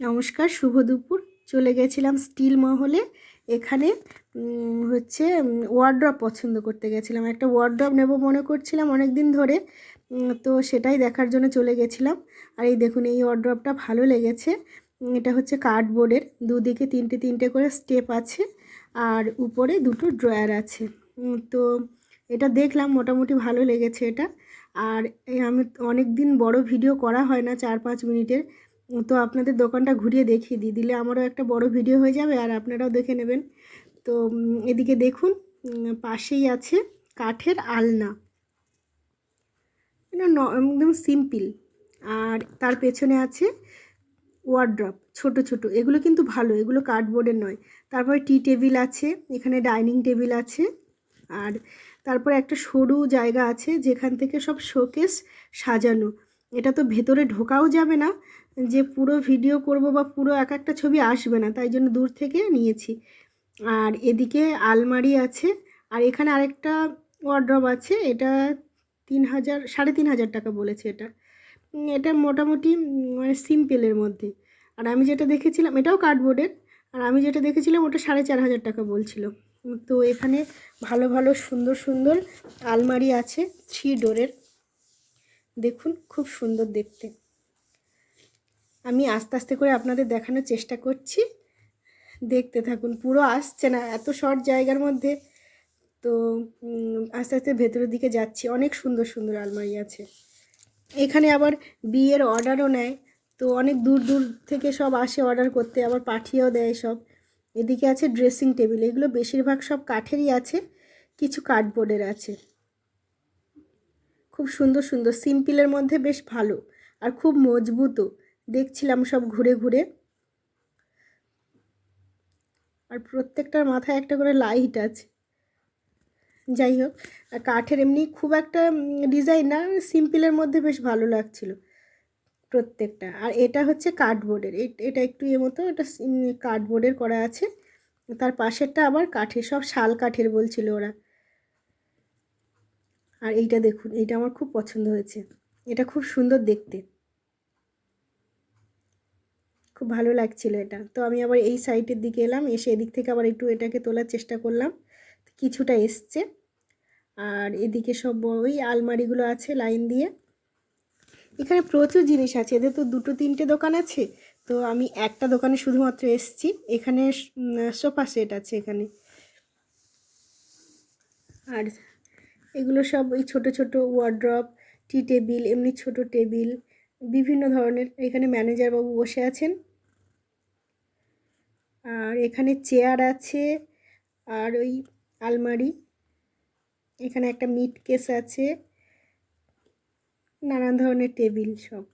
নমস্কার, শুভ দুপুর। চলে গেছিলাম স্টিল মহলে। এখানে হচ্ছে ওয়ার্ড্রপ পছন্দ করতে গেছিলাম। একটা ওয়ার্ড্রপ নেব মনে করছিলাম অনেক দিন ধরে তো সেটাই দেখার জন্য চলে গেছিলাম। আর এই দেখুন, এই ওয়ার্ড্রপটা ভালো লেগেছে। এটা হচ্ছে কার্ডবোর্ডের দুদিকে তিনটে তিনটে করে স্টেপ আছে। আর উপরে দুটো ড্রয়ার আছে। তো এটা দেখলাম, মোটামুটি ভালো লেগেছে এটা। আর আমি অনেক দিন বড় ভিডিও করা হয় না, চার পাঁচ মিনিটের। তো আপনাদের দোকানটা ঘুরিয়ে দেখিয়ে দিই, দিলে আমারও একটা বড় ভিডিও হয়ে যাবে আর আপনারাও দেখে নেবেন। তো এদিকে দেখুন পাশেই আছে কাঠের আলনা। একদম সিম্পল। আর তার পেছনে আছে ওয়ার্ড্রপ ছোট ছোট। এগুলো কিন্তু ভালো, এগুলো কার্ডবোর্ডের নয়। তারপরে টি টেবিল আছে, এখানে ডাইনিং টেবিল আছে। আর তারপরে একটা সরু জায়গা আছে, যেখান থেকে সব শোকেস সাজানো। এটা তো ভেতরে ঢোকাও যাবে না যে পুরো ভিডিও করব বা পুরো এক একটা ছবি আসবে না, তাই জন্য দূর থেকে নিয়েছি। আর এদিকে আলমারি আছে, আর এখানে আরেকটা ওয়ার্ড্রপ আছে, এটা তিন হাজার, সাড়ে তিন হাজার টাকা বলেছে এটা। এটা মোটামুটি মানে সিম্পলের মধ্যে। আর আমি যেটা দেখেছিলাম, এটাও কার্ডবোর্ডের আর আমি যেটা দেখেছিলাম ওটা সাড়ে চার হাজার টাকা বলছিল। তো এখানে ভালো ভালো, সুন্দর সুন্দর আলমারি আছে থ্রি ডোরের দেখুন, খুব সুন্দর দেখতে। আমি আস্তে আস্তে করে আপনাদের দেখানোর চেষ্টা করছি। দেখতে থাকুন, পুরো আসছে না, এত শর্ট জায়গার মধ্যে। তো আস্তে আস্তে ভেতরের দিকে যাচ্ছি, অনেক সুন্দর সুন্দর আলমারি আছে। এখানে আবার বিয়ের অর্ডারও নেয়, তো অনেক দূর দূর থেকে সব আসে অর্ডার করতে, আবার পাঠিয়েও দেয় সব। এদিকে আছে ড্রেসিং টেবিল এগুলো বেশিরভাগ সব কাঠেরই আছে, কিছু কার্ডবোর্ডের আছে। খুব সুন্দর সুন্দর সিম্পলের মধ্যে বেশ ভালো, আর খুব মজবুতও। দেখছিলাম সব ঘুরে ঘুরে। আর প্রত্যেকটার মাথায় একটা করে লাইট আছে। যাই হোক, আর কাঠের এমনি খুব একটা ডিজাইন না সিম্পলের মধ্যে বেশ ভালো লাগছিল প্রত্যেকটা। আর এটা হচ্ছে কার্ডবোর্ডের এটা একটু এ মতো, এটা কার্ডবোর্ডের করা আছে। তার পাশেরটা আবার কাঠের, সব শাল কাঠের বলছিল ওরা। আর এইটা দেখুন, এইটা আমার খুব পছন্দ হয়েছে। এটা খুব সুন্দর দেখতে। খুব ভালো লাগছিল এটা। তো আমি আবার এই সাইডের দিকে এলাম, এসে এদিক থেকে আবার একটু এটাকে তোলার চেষ্টা করলাম। কিছুটা এসছে। আর এদিকে সব ওই আলমারিগুলো আছে লাইন দিয়ে। এখানে প্রচুর জিনিস আছে। এদের তো দুটো তিনটে দোকান আছে। তো আমি একটা দোকানে শুধুমাত্র এসছি। এখানে সোফা সেট আছে এখানে। আর এগুলো সব ওই ছোটো ছোটো ওয়ার্ড্রপ টি টেবিল এমনি ছোট টেবিল বিভিন্ন ধরনের। এখানে ম্যানেজার বাবু বসে আছেন। আর এখানে চেয়ার আছে আর ওই আলমারি। এখানে একটা মিট কেস আছে। নানান ধরনের টেবিল সব।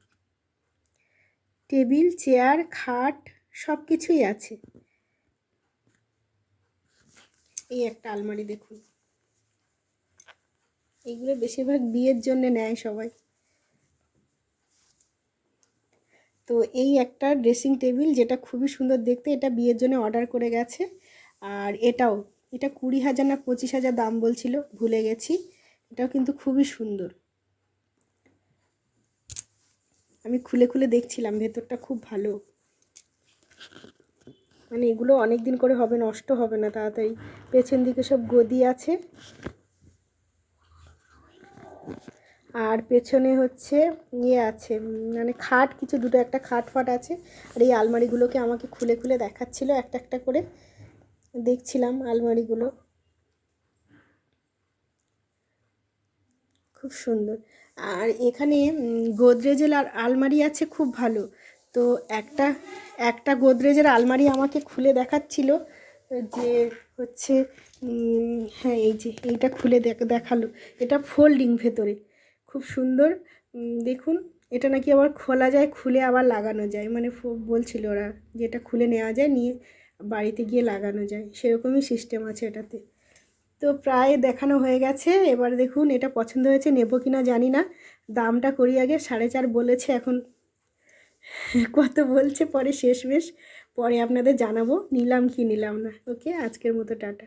টেবিল, চেয়ার, খাট সব কিছুই আছে। এই একটা আলমারি দেখুন। এগুলো বেশিরভাগ বিয়ের জন্য নেয় সবাই। তো এই একটা ড্রেসিং টেবিল যেটা খুবই সুন্দর দেখতে, এটা বিয়ের জন্য অর্ডার করে গেছে। আর এটাও, এটা কুড়ি হাজার না পঁচিশ হাজার দাম বলছিল, ভুলে গেছি। এটাও কিন্তু খুবই সুন্দর। আমি খুলে খুলে দেখছিলাম, ভেতরটা খুব ভালো। মানে এগুলো অনেক দিন করে হবে, নষ্ট হবে না, তাড়াতাড়ি। পেছন দিকে সব গদি আছে। আর পেছনে হচ্ছে ইয়ে আছে মানে খাট, কিছু দুটো একটা খাট ফাট আছে। আর এই আলমারিগুলোকে আমাকে খুলে খুলে দেখাচ্ছিল, একটা একটা করে দেখছিলাম আলমারিগুলো। খুব সুন্দর। আর এখানে গোদরেজের আর আলমারি আছে খুব ভালো। তো একটা একটা গোদরেজের আলমারি আমাকে খুলে দেখাচ্ছিল যে হচ্ছে হ্যাঁ এই যে, এইটা খুলে দেখ- দেখাল। এটা ফোল্ডিং ভেতরে। খুব সুন্দর। দেখুন, এটা নাকি আবার খোলা যায়, খুলে আবার লাগানো যায়। মানে বলছিল ওরা যে এটা খুলে নেওয়া যায়, নিয়ে বাড়িতে গিয়ে লাগানো যায়। সেরকমই সিস্টেম আছে এটাতে। তো প্রায় দেখানো হয়ে গেছে। এবার দেখুন, এটা পছন্দ হয়েছে, নেব কি না জানি না। দামটা করি আগে, সাড়ে চার বলেছে এখন। কত বলছে, পরে শেষমেশ। পরে আপনাদের জানাব, নিলাম কি নিলাম না। ওকে, আজকের মতো, টাটা।